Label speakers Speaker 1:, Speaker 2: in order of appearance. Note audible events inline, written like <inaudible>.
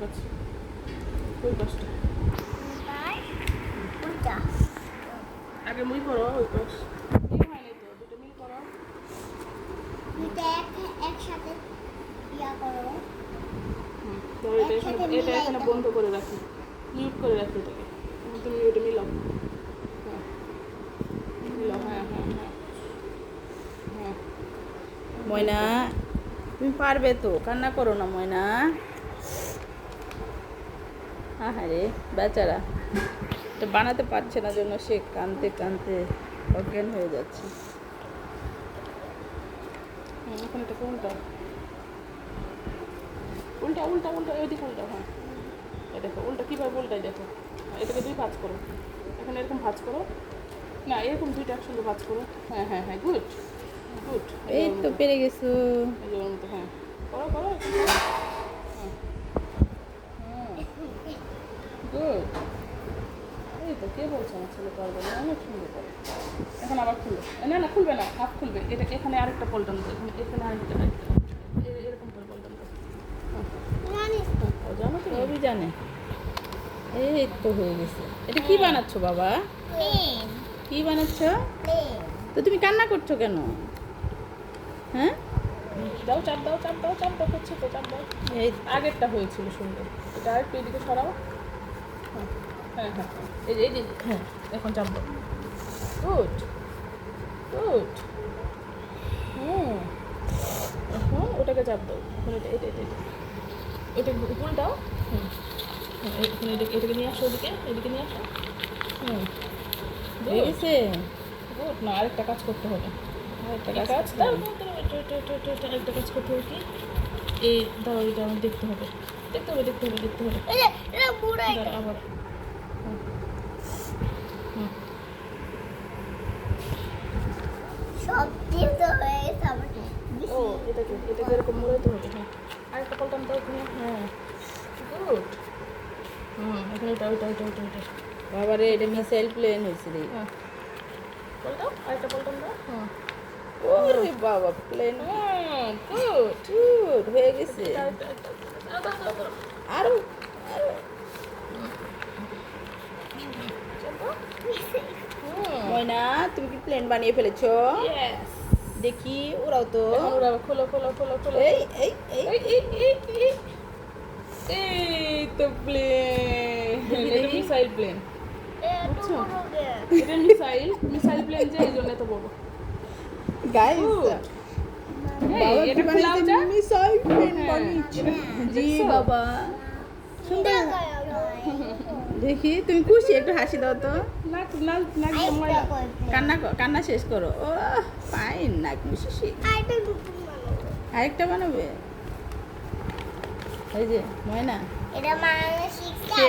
Speaker 1: কাছে। ওই পাশটা। আগে মুই করো ওই পাশ। এটা এখানে বন্ধ করে রাখি। মিউট করে রাখি এটাকে। তুমি মিউটে হ্যাঁ। মিলাও হ্যাঁ, হ্যাঁ,
Speaker 2: ময়না তুমি পারবে তো। কান্না করো না ময়না। আহারে, বেচারা। এটা বানাতে পারছে না জন্য সে কানতে কানতে অজ্ঞান হয়ে যাচ্ছে।
Speaker 1: এখন এটাকে উল্টা উল্টা উল্টা উল্টা ওইদিকে উল্টা হ্যাঁ। এই দেখো, উল্টা কীভাবে উল্টাই দেখো। এটাকে দুই ভাঁজ করো। এখন এরকম ভাঁজ করো। না, এরকম দুইটা একসঙ্গে ভাঁজ করো। হ্যাঁ হ্যাঁ হ্যাঁ গুড। গুড।
Speaker 2: এই তো পেরে গেছো।
Speaker 1: হ্যাঁ। করো করো এখন করো। হ্যাঁ গুড এই তো কে বলছে আমার ছেলে পারবে না অনেক সুন্দর করে এখন আবার খুলবে। না না খুলবে না হাফ খুলবে। এটা এখানে আরেকটা পল্টন এখানে এখানে আরেকটা এরকম করে পল্টন হ্যাঁ
Speaker 3: জানি
Speaker 1: হ্যাঁ, তো
Speaker 2: এই তো হয়ে গেছে। এটা কি বানাচ্ছো বাবা?
Speaker 3: প্লেন।
Speaker 2: কি বানাচ্ছ? তো তুমি কান্না করছ কেন? হ্যাঁ?
Speaker 1: দাও চাপ দাও চাপ দাও চাপ দাও হচ্ছে তো চাপ দাও।
Speaker 2: এই
Speaker 1: আগেরটা হয়েছিল সুন্দর। এটা আরেকটু এদিকে সরাও। হ্যাঁ হ্যাঁ এই যে এই যে হ্যাঁ এখন চাপ দাও গুড গুড হুম এখন ওটাকে চাপ দাও এখন এটা এটা এটা এটা এটা উল্টাও হুম এটাকে এটাকে নিয়ে আসো ওদিকে এদিকে নিয়ে আসো হুম
Speaker 2: গেছে
Speaker 1: গুড না আরেকটা কাজ করতে হবে
Speaker 2: আরেকটা
Speaker 1: একটা
Speaker 2: কাজ
Speaker 1: দাও। দাও, দাও, আরেকটা কাজ করতে হবে কি এই দাও এটা আমার দেখতে হবে দেখতে হবে দেখতে হবে দেখতে হবে। আবার।
Speaker 3: হ্যাঁ
Speaker 1: এখানে। ওটা ওটা ওটা ওটা
Speaker 2: বাবারে এটা মিসাইল প্লেন হয়েছে রে।
Speaker 1: হ্যাঁ। পল্টাও আর একটা পল্টান
Speaker 2: ওরে বাবা প্লেন
Speaker 1: গুড।
Speaker 2: গুড হয়ে গেছে। তুমি কি প্লেন বানিয়ে ফেলেছো? দেখি ওরাও তো।
Speaker 1: খোলো খোলো খোলো খোলো।
Speaker 2: এই এই এই।
Speaker 1: এই তো missile plane missile missile plane এই আচ্ছা।
Speaker 2: মিসাইল প্লেন
Speaker 1: হ্যাঁ। হ্যাঁ,
Speaker 2: জি বাবা।
Speaker 3: সুন্দর <laughs> <laughs>
Speaker 2: দেখি তুমি খুশি? একটু হাসি দাও তো।
Speaker 1: নাক নাক নাক
Speaker 2: কান্না কান্না শেষ করো। ও ফাইন নাক মিশি
Speaker 3: আরেকটা নতুন বানাবো।
Speaker 2: আরেকটা বানাবে? এই যে ময়না।
Speaker 3: এটা মা শিখছে